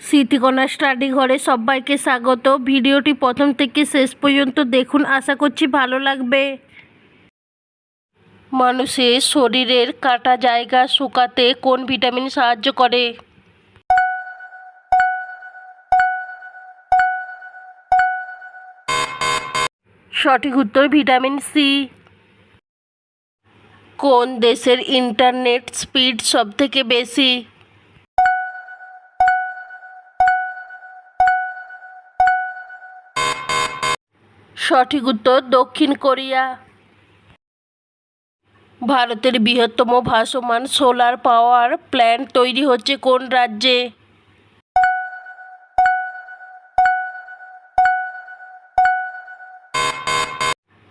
Smritikana study ঘরে সবাইকে স্বাগত। ভিডিওটি প্রথম থেকে শেষ পর্যন্ত দেখুন। আশা করছি ভালো লাগবে। মানুষের শরীরের কাটা জায়গা শুকাতে কোন ভিটামিন সাহায্য করে? সঠিক উত্তর ভিটামিন সি। কোন দেশের ইন্টারনেট স্পিড সবথেকে বেশি? সঠিক উত্তর দক্ষিণ কোরিয়া। ভারতের বৃহত্তম ভাসমান সোলার পাওয়ার প্ল্যান্ট তৈরি হচ্ছে কোন রাজ্যে?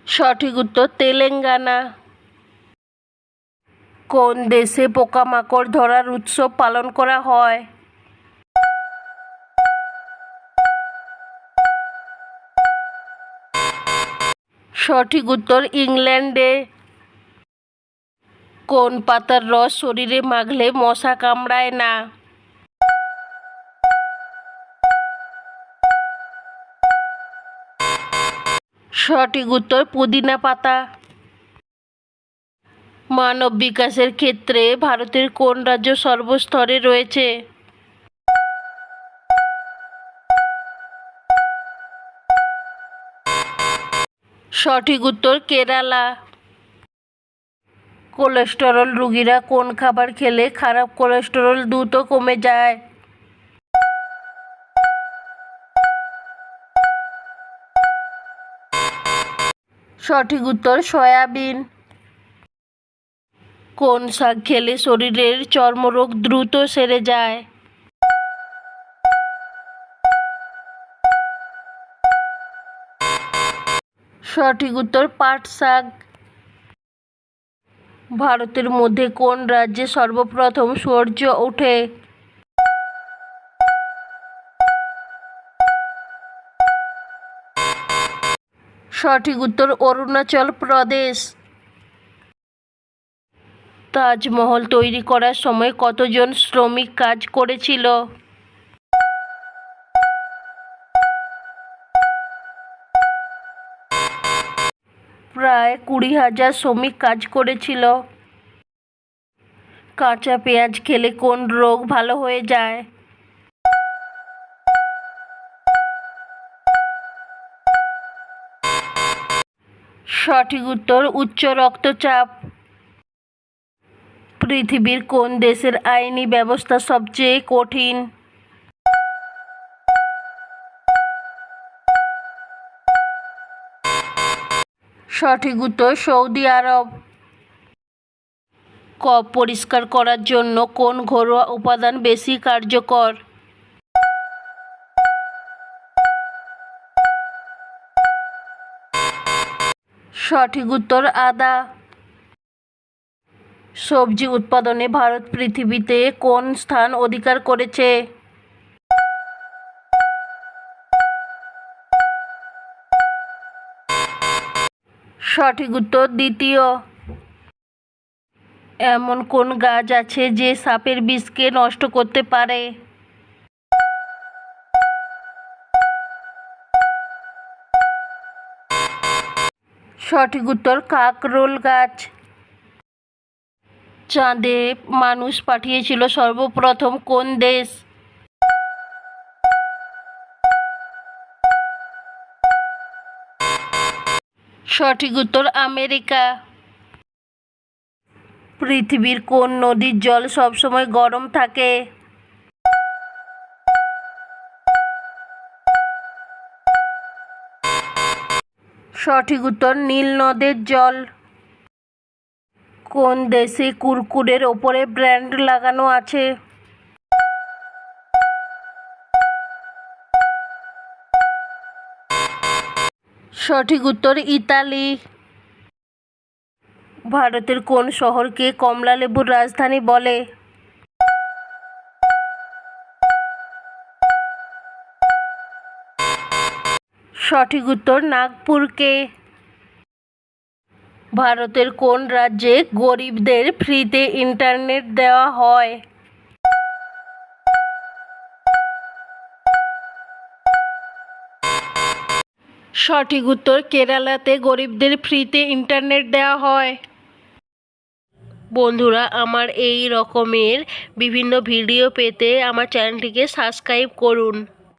সঠিক উত্তর তেলেঙ্গানা। কোন দেশে পোকামাকড় ধরার উৎসব পালন করা হয়? সঠিক উত্তর ইংল্যান্ডে। কোন পাতার রস শরীরে মাখলে মশা কামড়ায় না? সঠিক উত্তর পুদিনা পাতা। মানব বিকাশের ক্ষেত্রে ভারতের কোন রাজ্য সর্বস্তরে রয়েছে? সঠিক উত্তর, কেরালা। কোলেস্টেরল রুগীরা কোন খাবার খেলে খারাপ কোলেস্টেরল দ্রুত কমে যায়? সঠিক উত্তর, সয়াবিন। কোন শাক খেলে শরীরের চর্মরোগ দ্রুত সেরে যায়? সঠিক উত্তর পাট শাক। ভারতের মধ্যে কোন রাজ্যে সর্বপ্রথম সূর্য ওঠে? সঠিক উত্তর অরুণাচল প্রদেশ। তাজমহল তৈরি করার সময় কতজন শ্রমিক কাজ করেছিল? প্রায় কুড়ি হাজার শ্রমিক কাজ করেছিল। কাঁচা পেঁয়াজ খেলে কোন রোগ ভালো হয়ে যায়? সঠিক উত্তর, উচ্চ রক্তচাপ। পৃথিবীর কোন দেশের আইনি ব্যবস্থা সবচেয়ে কঠিন? সঠিক উত্তর সৌদি আরব। ক, পরিষ্কার করার জন্য কোন ঘরোয়া উপাদান বেশি কার্যকর? সঠিক উত্তর, আদা। সবজি উৎপাদনে ভারত পৃথিবীতে কোন স্থান অধিকার করেছে? সঠিক উত্তর দ্বিতীয়। এমন কোন গাছ আছে যে সাপের বিষকে নষ্ট করতে পারে? সঠিক উত্তর কাকরোল গাছ। চাঁদে মানুষ পাঠিয়েছিল সর্বপ্রথম কোন দেশ? সঠিক উত্তর আমেরিকা। পৃথিবীর কোন নদীর জল সবসময় গরম থাকে? সঠিক উত্তর, নীল নদের জল। কোন দেশে কুরকুরের ওপরে ব্র্যান্ড লাগানো আছে? সঠিক উত্তর ইতালি। ভারতের কোন শহরকে কমলা লেবুর রাজধানী বলে? সঠিক উত্তর নাগপুরকে। ভারতের কোন রাজ্যে গরিবদের ফ্রিতে ইন্টারনেট দেওয়া হয়? সঠিক উত্তর কেরালাতে গরিবদের ফ্রিতে ইন্টারনেট দেওয়া হয়। বন্ধুরা, আমার এই রকমের বিভিন্ন ভিডিও পেতে আমার চ্যানেলটিকে সাবস্ক্রাইব করুন।